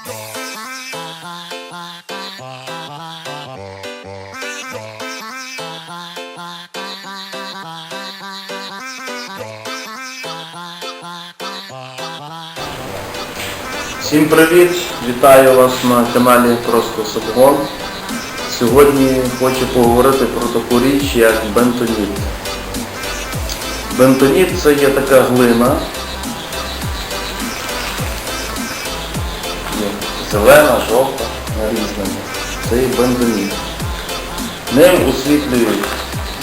Всім привіт! Вітаю вас на каналі Просто Сапогон. Сьогодні хочу поговорити про таку річ, як бентоніт. Бентоніт це є така глина. Зелена, жовта, різними. Це є бентоніт. Ним освітлюють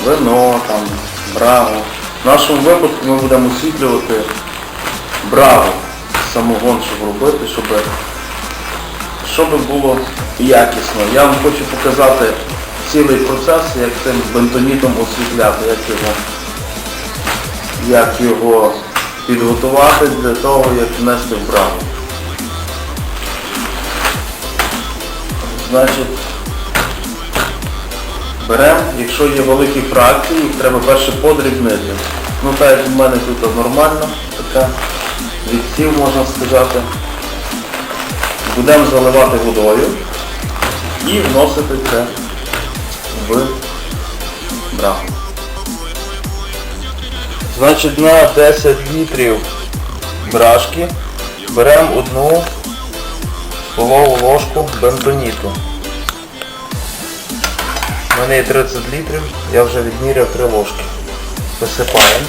вино, там, брагу. В нашому випадку ми будемо освітлювати брагу самогон, щоб робити, щоб, щоб було якісно. Я вам хочу показати цілий процес, як цим бентонітом освітляти, як його, як його підготувати для того, як внести в брагу. Значить, беремо, якщо є великі фракції, їх треба перше подрібнити. Ну так як в мене тут нормально, така відсів можна сказати. Будемо заливати водою і вносити це в брагу. Значить на 10 літрів брашки беремо одну столову ложку бентоніту. У мене є 30 літрів, я вже відміряв 3 ложки. Висипаємо.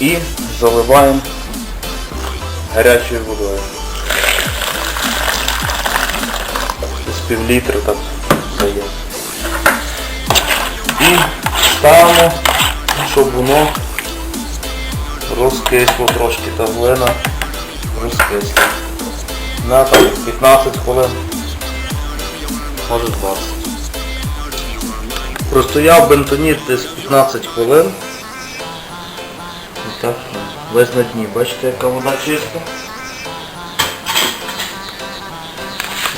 І заливаємо гарячою водою. З пів літри так дає. І ставимо, щоб воно розкисло трошки та глина розкисла. На там 15 хвилин, може 20. Простояв бентоніт десь 15 хвилин. І так, весь на дні. Бачите, яка вода чиста?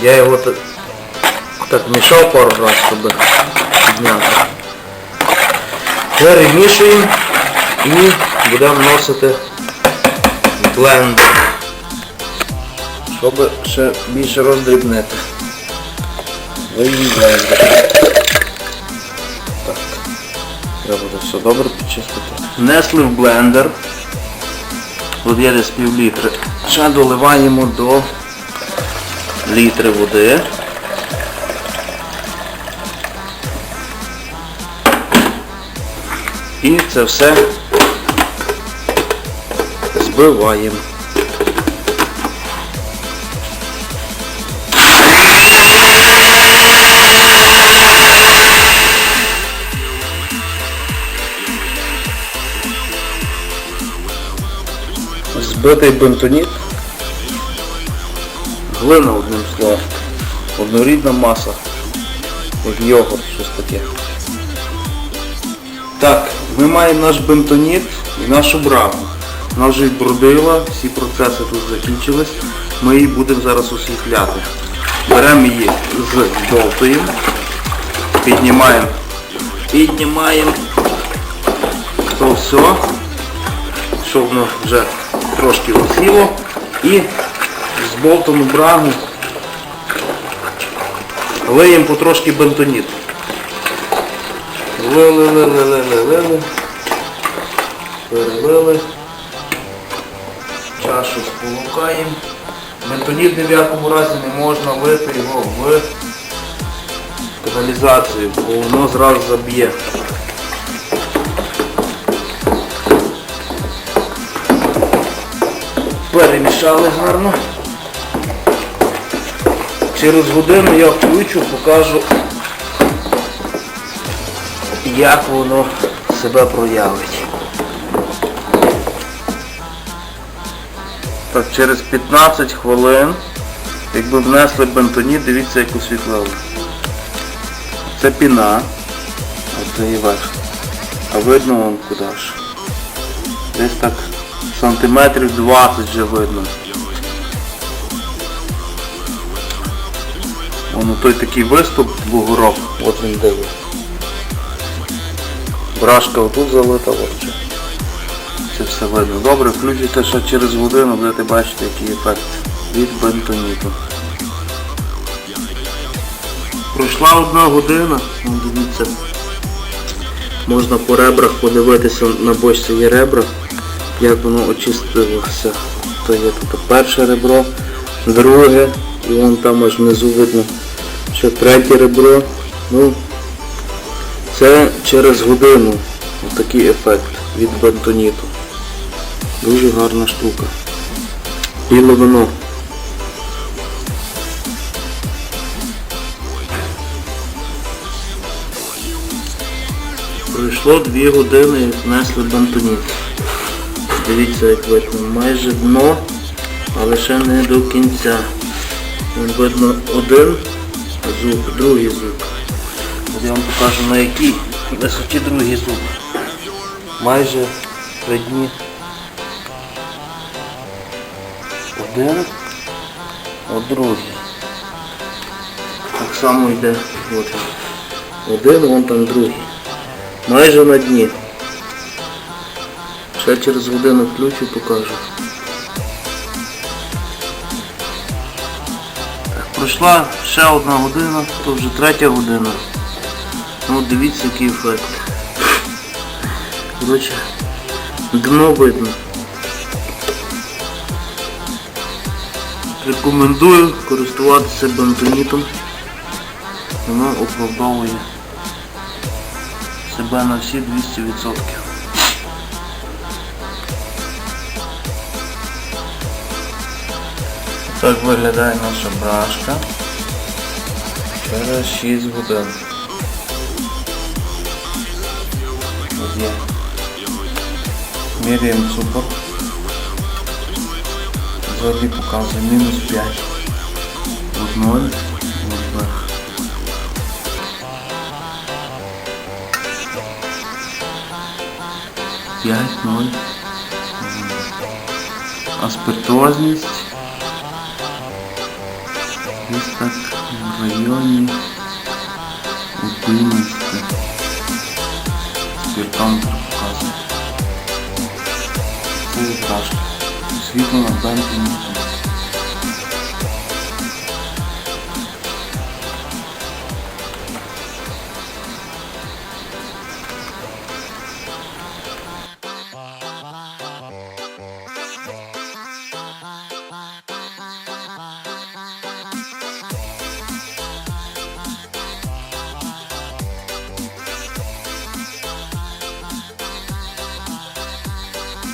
Я його так, так мішав пару разів, щоб підняти. Перемішуємо і будемо вносити блендер, щоб ще більше роздрібнити. Виймемо. Так. Треба буде все добре підчистити. Внесли в блендер. Тут є десь пів літри. Ще доливаємо до літри води. І це все збиваємо. Збитий бентоніт. Глина одним словом. Однорідна маса. Як йогурт, щось таке. Так, ми маємо наш бентоніт і нашу браву. Вона вже відбродила, всі процеси тут закінчились. Ми її будемо зараз освітляти. Беремо її з жовтою, піднімаємо, піднімаємо то все, щоб воно вже трошки осіло і зболтану брагу лиємо потрошки бентоніт. Лили, лили, лили, лили, перелили, чашу сполукаємо. Бентоніт ні в якому разі не можна лити його в каналізацію, бо воно зразу заб'є. Перемішали гарно. Через годину я включу, покажу, як воно себе проявить. Так, через 15 хвилин, якби внесли бентоніт, дивіться, як освітлили. Це піна, а це і верх. А видно вам куди ж. Десь так сантиметрів 20 вже видно. Воно той такий виступ бугорок, от він дивить. Брашка отут залита, от це все видно. Добре, включите ще через годину, будете бачити, який ефект від бентоніту. Пройшла одна година, ну, дивіться. Можна по ребрах подивитися, на бочці є ребра, як воно очистилося. То є тут перше ребро, друге, і вон там аж внизу видно ще третє ребро. Ну, це через годину такий ефект від бентоніту. Дуже гарна штука. Біле вино. Пройшло 2 години і внесли бентоніт. Дивіться, як видно, майже дно, але ще не до кінця. Видно один зуб, другий зуб. Я вам покажу на якій висоті другий зуб. Майже при дні. Один, от другий. Так само йде. От. Один, вон там другий. Майже на дні. Ще через годину включу покажу. Пройшла ще одна година, то вже третя година. Ну дивіться який ефект. Коротше, дно видно. Рекомендую користуватися бентонітом. Воно оправдовує себе на всі 200%. Так виглядає наша брашка через 6 годин. От є. Міряємо цукор. Взагалі показує мінус 5. От 0. От вверх. П'ять, ноль. А Так в районі 11. Спиртометр показує. Це є на бензином.